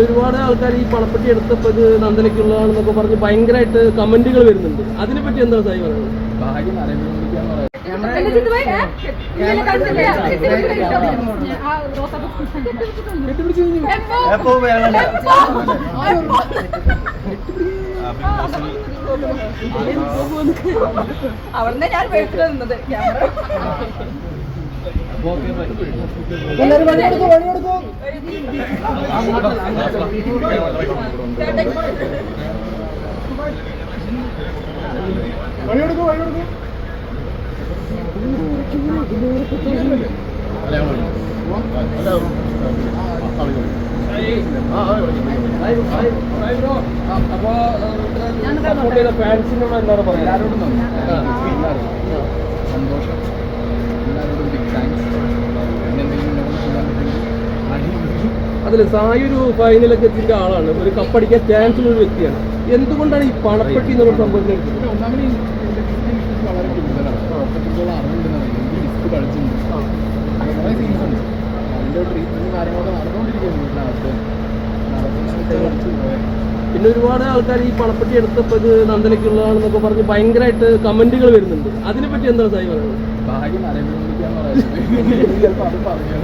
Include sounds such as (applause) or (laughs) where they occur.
ഒരുപാട് ആൾക്കാർ ഈ പണപ്പെട്ടി എടുത്തപ്പോൾ ഇത് നന്ദനയ്ക്കുള്ളതാണെന്നൊക്കെ പറഞ്ഞ് ഭയങ്കരമായിട്ട് കമന്റുകൾ വരുന്നുണ്ട്. അതിനെപ്പറ്റി എന്താണ് സായി പറയുന്നത്? അവിടുന്ന് ഞാൻ വെളുത്തിട്ട് നിന്നത്. ക്യാമറ. അപ്പൊ ഓക്കെ ബൈ. അപ്പൊ സപ്പോർട്ട് ചെയ്ത ഫാൻസിനോട് എന്താണ് പറയുക എല്ലാവരോടും അതിൽ സായി ഒരു ഫൈനലൊക്കെ എത്തിയ ആളാണ്. ഒരു കപ്പടിക്കാൻ ചാൻസ് ഉള്ള ഒരു വ്യക്തിയാണ്. എന്തുകൊണ്ടാണ് ഈ പണപ്പെട്ടി എന്നുള്ള സംഭവത്തിന് എടുത്തത്? പിന്നെ ഒരുപാട് ആൾക്കാർ ഈ പണപ്പെട്ടി എടുത്തപ്പോൾ ഇത് നന്ദനയ്ക്കുള്ളതാണെന്നൊക്കെ പറഞ്ഞ് ഭയങ്കരമായിട്ട് കമന്റുകൾ വരുന്നുണ്ട്. അതിനെ പറ്റി എന്താണ് സായി പറയുന്നത്? ഭാഗ്യം നരേന്ദ്രമോദിക്കാന്ന് പറയുന്നത്. (laughs) ചിലപ്പോൾ അത് പറഞ്ഞു